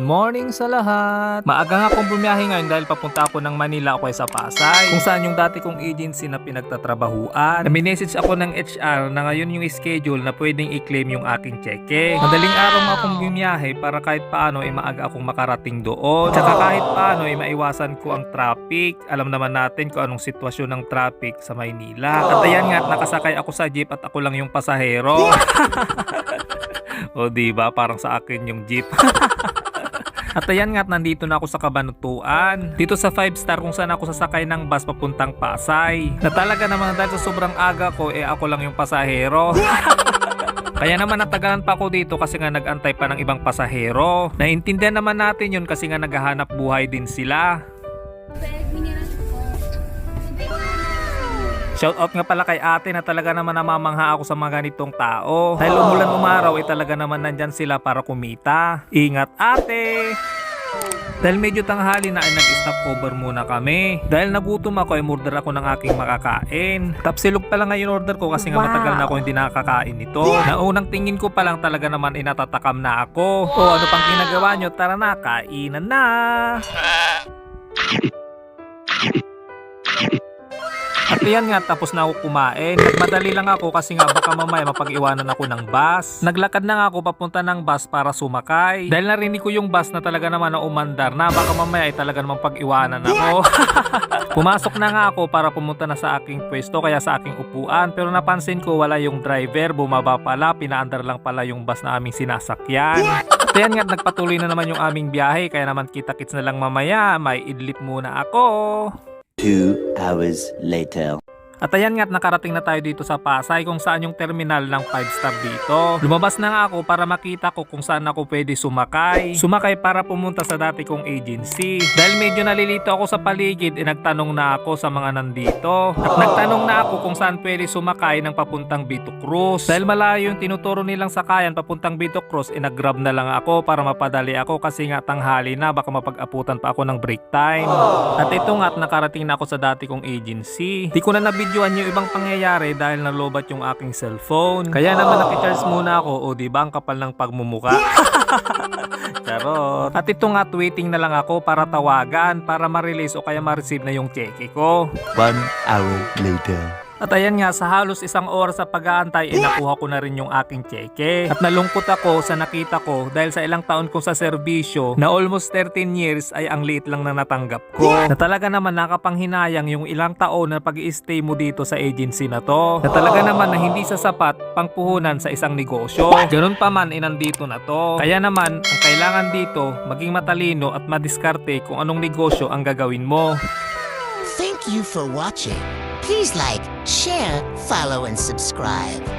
Good morning sa lahat! Maaga nga akong bumiyahe ngayon dahil papunta ako ng Manila ako sa Pasay kung saan yung dati kong agency na pinagtatrabahuan. Na-message ako ng HR na ngayon yung schedule na pwedeng i-claim yung aking cheque. Madaling araw nga akong bumiyahe para kahit paano ay maaga akong makarating doon. Tsaka kahit paano ay maiwasan ko ang traffic. Alam naman natin kung anong sitwasyon ng traffic sa Maynila. At ayan nga, nakasakay ako sa jeep at ako lang yung pasahero. O di ba parang sa akin yung jeep. At ayan nga, at nandito na ako sa Kabanutuan. Dito sa 5 star kung saan ako sasakay ng bus papuntang Pasay. Na talaga naman dahil sa sobrang aga ko, eh ako lang yung pasahero. Kaya naman natagalan pa ako dito kasi nga nagantay pa ng ibang pasahero. Naintindihan naman natin yun kasi nga naghahanap buhay din sila. Shoutout nga pala kay ate na talaga naman namamangha ako sa mga ganitong tao. Dahil umulan umaraw, eh talaga naman nandyan sila para kumita. Ingat ate! Dahil medyo tanghali na ay nag-stop over muna kami. Dahil nagutom ako ay murder ako ng aking makakain. Tapsilog pa lang ngayon order ko kasi nga matagal na ako hindi nakakain nito. Na unang tingin ko pa lang talaga naman inatatakam na ako. O ano pang ginagawa nyo? Tara na, kainan na! At yan nga, tapos na ako kumain. Nagmadali lang ako kasi nga baka mamaya mapag-iwanan ako ng bus. Naglakad na nga ako papunta ng bus para sumakay. Dahil narinig ko yung bus na talaga naman na umandar na baka mamaya ay talaga namang pag-iwanan ako. Pumasok na nga ako para pumunta na sa aking pwesto kaya sa aking upuan. Pero napansin ko wala yung driver, bumaba pala, pinaandar lang pala yung bus na aming sinasakyan. At yan nga, nagpatuloy na naman yung aming biyahe kaya naman kita-kits na lang mamaya. May idlip muna ako. Two hours later. At ayan nga, at nakarating na tayo dito sa Pasay kung saan yung terminal ng 5 star dito. Lumabas na nga ako para makita ko kung saan ako pwede sumakay. Sumakay para pumunta sa dati kong agency. Dahil medyo nalilito ako sa paligid, eh, nagtanong na ako sa mga nandito. At nagtanong na ako kung saan pwede sumakay ng papuntang Bito Cruz. Dahil malayo yung tinuturo nilang sakayan papuntang Bito Cruz, eh nag-grab na lang ako para mapadali ako kasi nga tanghali na baka mapag-aputan pa ako ng break time. At ito nga at nakarating na ako sa dati kong agency. Di ko na nabidyoan yung ibang pangyayari dahil nalobat yung aking cellphone. Kaya naman nakicharge muna ako o di ba ang kapal ng pagmumuka. Charot. At ito nga waiting na lang ako para tawagan para ma-release o kaya ma-receive na yung cheque ko. One hour later. At ayan nga, sa halos isang oras sa pag-aantay, eh nakuha ko na rin yung aking cheque. At nalungkot ako sa nakita ko dahil sa ilang taon ko sa serbisyo na almost 13 years ay ang liit lang na natanggap ko. Na talaga naman nakapanghinayang yung ilang taon na pag stay mo dito sa agency na to. Na talaga naman na hindi sa sapat pangpuhunan sa isang negosyo. Ganun pa man, eh nandito na to. Kaya naman, ang kailangan dito, maging matalino at madiskarte kung anong negosyo ang gagawin mo. Thank you for watching. Please like, share, follow, and subscribe.